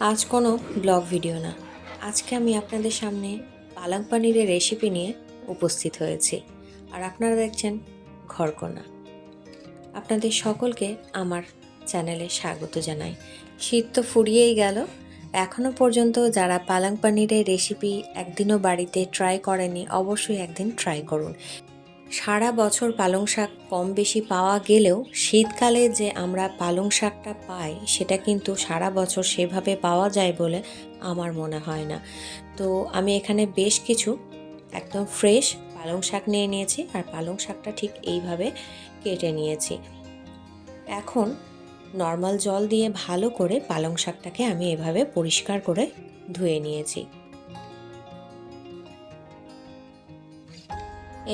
আজ কোনো blog video না। আজকে আমি আপনাদের সামনে পালং পানিরের রেসিপি নিয়ে উপস্থিত হয়েছি। আর আপনারা দেখছেন ঘরকোনা। আপনাদের সকলকে আমার চ্যানেলে স্বাগত জানাই। শীত তো ফুরিয়েই গেল। এখনও পর্যন্ত যারা পালং পানিরের রেসিপি একদিনও বাড়িতে ট্রাই করেনি, অবশ্যই একদিন ট্রাই করুন। সারা বছর পালং শাক কম বেশি পাওয়া গেলেও শীতকালে যে আমরা পালং শাকটা পাই, সেটা কিন্তু সারা বছর সেভাবে পাওয়া যায় বলে আমার মনে হয় না। তো আমি এখানে বেশ কিছু একদম ফ্রেশ পালং শাক নিয়ে নিয়েছি আর পালং শাকটা ঠিক এইভাবে কেটে নিয়েছি। এখন নর্মাল জল দিয়ে ভালো করে পালং শাকটাকে আমি এভাবে পরিষ্কার করে ধুয়ে নিয়েছি।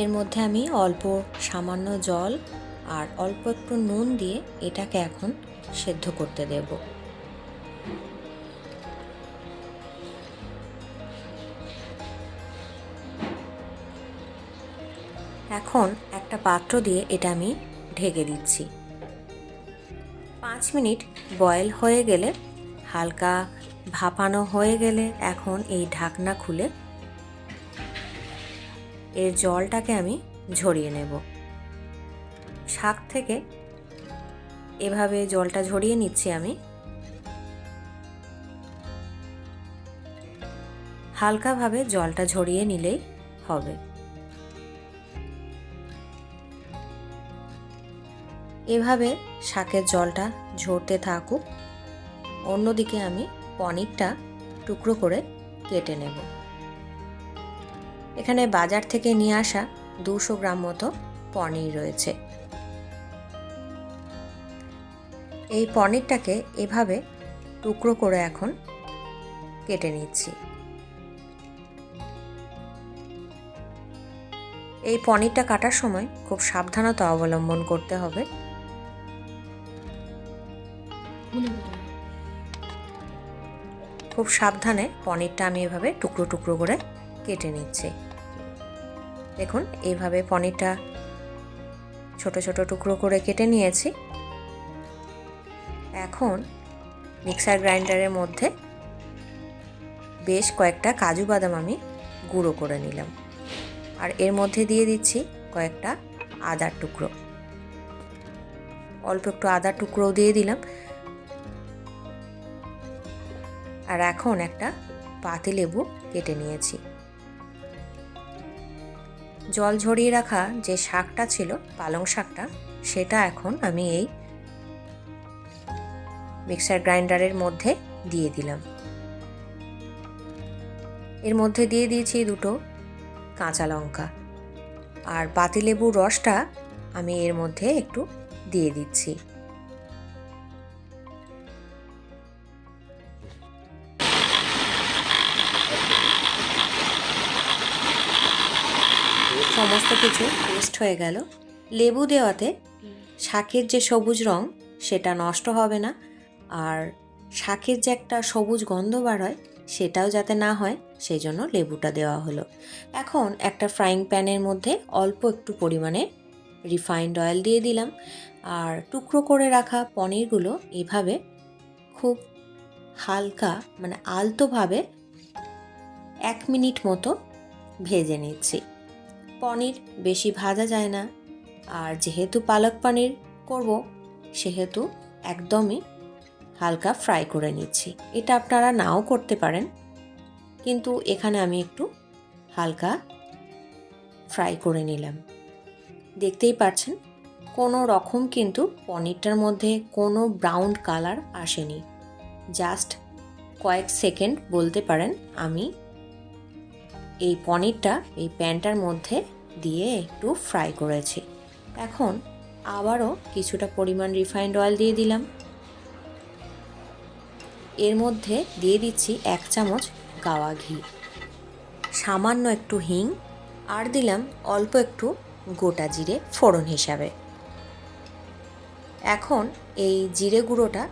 এর মধ্যে আমি অল্প সামান্য জল আর অল্প একটু নুন দিয়ে এটাকে এখন সেদ্ধ করতে দেব। এখন একটা পাত্র দিয়ে এটা আমি ঢেকে দিচ্ছি। পাঁচ মিনিট বয়েল হয়ে গেলে, হালকা ভাপানো হয়ে গেলে এখন এই ঢাকনা খুলে এর জলটাকে আমি ঝরিয়ে নেব। শাক থেকে এভাবে জলটা ঝরিয়ে নিচ্ছি আমি। হালকাভাবে জলটা ঝরিয়ে নিলেই হবে। এভাবে শাকের জলটা ঝরতে থাকুক, অন্যদিকে আমি পনিরটা টুকরো করে কেটে নেব। এখানে বাজার থেকে নিয়ে আসা দুশো গ্রাম মতো পনির রয়েছে। এই পনিরটাকে এভাবে টুকরো করে এখন কেটে নিচ্ছি। এই পনিরটা কাটার সময় খুব সাবধানতা অবলম্বন করতে হবে। খুব সাবধানে পনিরটা আমি এভাবে টুকরো টুকরো করে কেটে নিচ্ছি। দেখুন, এইভাবে পনিরটা ছোট ছোট টুকরো করে কেটে নিয়েছি। এখন মিক্সার গ্রাইন্ডারের মধ্যে বেশ কয়েকটা কাজু বাদাম আমি গুঁড়ো করে নিলাম। আর এর মধ্যে দিয়ে দিচ্ছি কয়েকটা আদার টুকরো। অল্প একটু আদার টুকরো দিয়ে দিলাম। আর এখন একটা পাতিলেবু কেটে নিয়েছি। জল ঝরিয়ে রাখা যে শাকটা ছিল, পালং শাকটা, সেটা এখন আমি এই মিক্সার গ্রাইন্ডারের মধ্যে দিয়ে দিলাম। এর মধ্যে দিয়ে দিয়েছি দুটো কাঁচা লঙ্কা। আর পাতিলেবুর রসটা আমি এর মধ্যে একটু দিয়ে দিচ্ছি। কিছু পেস্ট হয়ে গেল। লেবু দেওয়াতে শাকের যে সবুজ রং, সেটা নষ্ট হবে না। আর শাকের যে একটা সবুজ গন্ধ বার হয়, সেটাও যাতে না হয়, সেই জন্য লেবুটা দেওয়া হলো। এখন একটা ফ্রাইং প্যানের মধ্যে অল্প একটু পরিমাণে রিফাইন্ড অয়েল দিয়ে দিলাম। আর টুকরো করে রাখা পনিরগুলো এভাবে খুব হালকা মানে আলতোভাবে এক মিনিট মতো ভেজে নিচ্ছি। পনির বেশি ভাজা যায় না। আর যেহেতু পালক পনির করব, সেহেতু একদমই হালকা ফ্রাই করে নিচ্ছি। এটা আপনারা নাও করতে পারেন। কিন্তু এখানে আমি একটু হালকা ফ্রাই করে নিলাম। দেখতেই পাচ্ছেন, কোনো রকম কিন্তু পনিরটার মধ্যে কোনো ব্রাউন কালার আসেনি। জাস্ট কয়েক সেকেন্ড বলতে পারেন, আমি এই পনিরটা এই প্যানটার মধ্যে দিয়ে একটু ফ্রাই করেছি। এখন আবারও কিছুটা পরিমাণ রিফাইন্ড অয়েল দিয়ে দিলাম। এর মধ্যে দিয়ে দিচ্ছি এক চামচ গাওয়া ঘি। সামান্য একটু হিং আর দিলাম অল্প একটু গোটা জিরে ফোড়ন হিসাবে। এখন এই জিরে গুঁড়োটা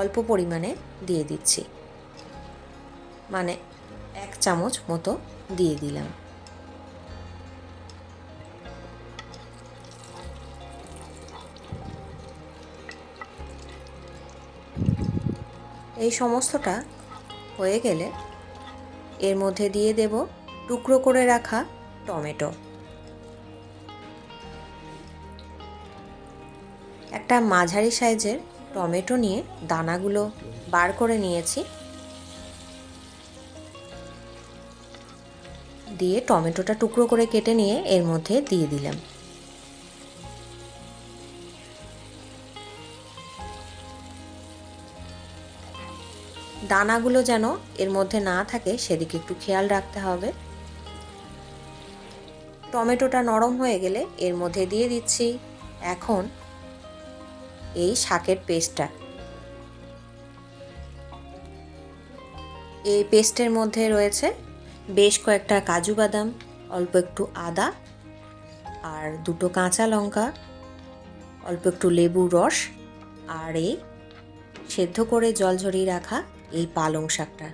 অল্প পরিমাণে দিয়ে দিচ্ছি। মানে এক চামচ মতো দিয়ে দিলাম। এই সমস্তটা হয়ে গেলে এর মধ্যে দিয়ে দেব টুকরো করে রাখা টমেটো। একটা মাঝারি সাইজের টমেটো নিয়ে দানাগুলো বার করে নিয়েছি। দিয়ে টমেটোটা টুকরো করে কেটে নিয়ে এর মধ্যে দিয়ে দিলাম। দানাগুলো যেন এর মধ্যে না থাকে, সেদিকে একটু খেয়াল রাখতে হবে। টমেটোটা নরম হয়ে গেলে এর মধ্যে দিয়ে দিচ্ছি এখন এই শাকের পেস্টটা। এই পেস্টের মধ্যে রয়েছে বেশ কয়েকটা কাজু বাদাম, অল্প একটু আদা আর দুটো কাঁচা লঙ্কা, অল্প একটু লেবুর রস আর এই সেদ্ধ করে জল ঝরিয়ে রাখা এই পালং শাকটা।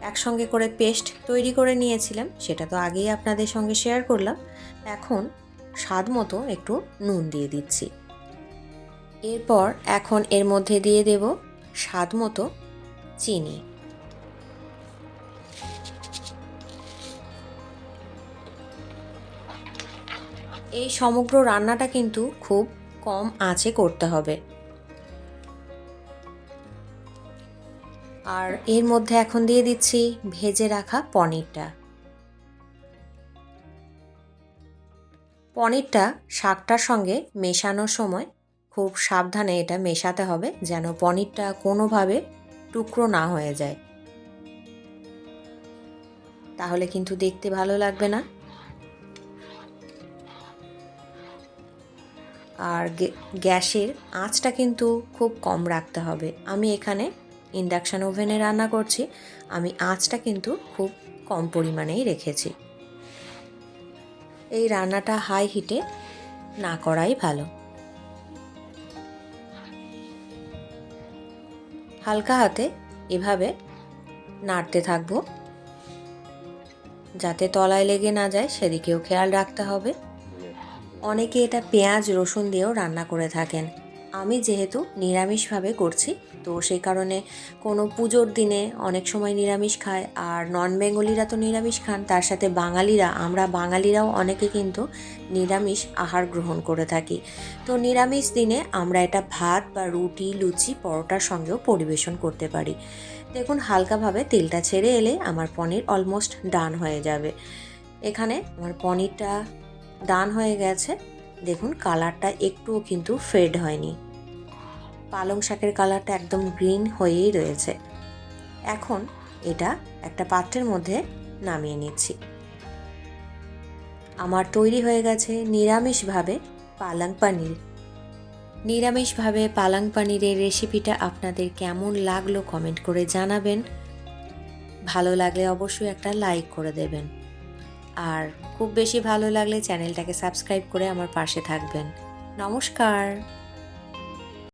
একসঙ্গে করে পেস্ট তৈরি করে নিয়েছিলাম, সেটা তো আগেই আপনাদের সঙ্গে শেয়ার করলাম। এখন স্বাদ মতো একটু নুন দিয়ে দিচ্ছি। এরপর এখন এর মধ্যে দিয়ে দেব স্বাদ মতো চিনি। এই সমগ্র রান্নাটা কিন্তু খুব কম আঁচে করতে হবে। আর এর মধ্যে এখন দিয়ে দিচ্ছি ভেজে রাখা পনিরটা। পনিরটা শাকটার সঙ্গে মেশানোর সময় খুব সাবধানে এটা মেশাতে হবে যেন পনিরটা কোনোভাবে টুকরো না হয়ে যায়। তাহলে কিন্তু দেখতে ভালো লাগবে না। আর গ্যাসের আঁচটা কিন্তু খুব কম রাখতে হবে। আমি এখানে ইন্ডাকশান ওভেনে রান্না করছি, আমি আঁচটা কিন্তু খুব কম পরিমাণেই রেখেছি। এই রান্নাটা হাই হিটে না করাই ভালো। হালকা হাতে এভাবে নাড়তে থাকব। যাতে তলায় লেগে না যায়, সেদিকেও খেয়াল রাখতে হবে। অনেকে এটা পেঁয়াজ, রসুন দিয়েও রান্না করে থাকেন। আমি যেহেতু নিরামিষভাবে করছি, তো সেই কারণে কোনো পুজোর দিনে অনেক সময় নিরামিষ খায় আর নন বেঙ্গলিরা তো নিরামিষ খান, তার সাথে বাঙালিরা, আমরা বাঙালিরাও অনেকে কিন্তু নিরামিষ আহার গ্রহণ করে থাকি। তো নিরামিষ দিনে আমরা এটা ভাত বা রুটি, লুচি, পরোটার সঙ্গেও পরিবেশন করতে পারি। দেখুন, হালকাভাবে তেলটা ছেড়ে এলে আমার পনির অলমোস্ট ডান হয়ে যাবে। এখানে আমার পনিরটা ডান হয়ে গেছে। দেখুন, কালারটা একটুও কিন্তু ফেড হয়নি। পালং শাকের কালারটা একদম গ্রিন হয়েই রয়েছে। এখন এটা একটা পাত্রের মধ্যে নামিয়ে নিচ্ছি। আমার তৈরি হয়ে গেছে নিরামিষভাবে পালাং পানির। নিরামিষভাবে পালাং পানিরের রেসিপিটা আপনাদের কেমন লাগল কমেন্ট করে জানাবেন। ভালো লাগলে অবশ্যই একটা লাইক করে দেবেন। আর খুব বেশি ভালো লাগলে চ্যানেলটাকে সাবস্ক্রাইব করে আমার পাশে থাকবেন। নমস্কার।